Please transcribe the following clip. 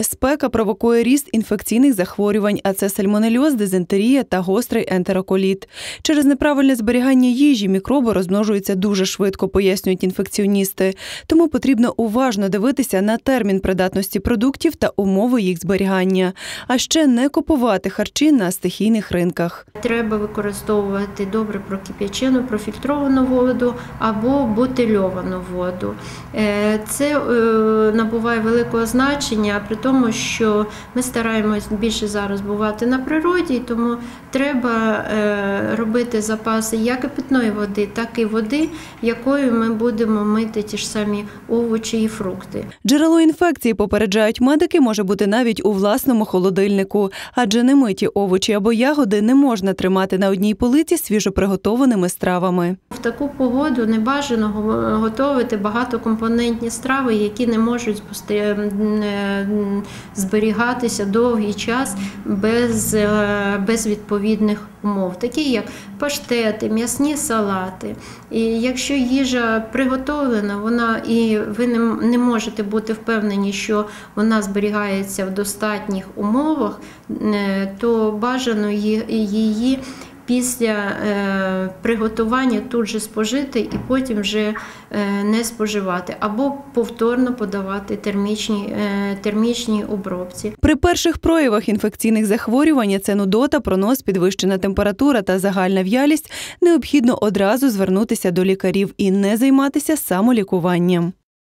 Спека провокує ріст інфекційних захворювань, а це сальмонельоз, дизентерія та гострий ентероколіт. Через неправильне зберігання їжі мікроби розмножуються дуже швидко, пояснюють інфекціоністи. Тому потрібно уважно дивитися на термін придатності продуктів та умови їх зберігання, а ще не купувати харчі на стихійних ринках. Треба використовувати добре прокип'ячену, профільтровану воду або бутильовану воду. Е, Це е, набуває великого значення, при тому, що ми стараємось більше зараз бувати на природі, тому треба е, робити запаси як і питної води, так і води, якою ми будемо мити ті ж самі овочі і фрукти. Джерело інфекції, попереджають медики, може бути навіть у власному холодильнику, адже немиті овочі або ягоди не можна тримати на одній полиці свіжоприготованими стравами. В таку погоду не бажано го- готувати багатокомпонентні страви, які не можуть зберігатися довгий час без, е, без відповідних умов, такі як паштети, м'ясні салати. І якщо їжа приготовлена, вона і ви не, не можете бути впевнені, що вона зберігається в достатніх умовах, е, то бажано її після е, приготування тут же спожити і потім вже е, не споживати, або повторно подавати термічні, е, термічні обробці. При перших проявах інфекційних захворювань це нудота, пронос, підвищена температура та загальна в'ялість, необхідно одразу звернутися до лікарів і не займатися самолікуванням.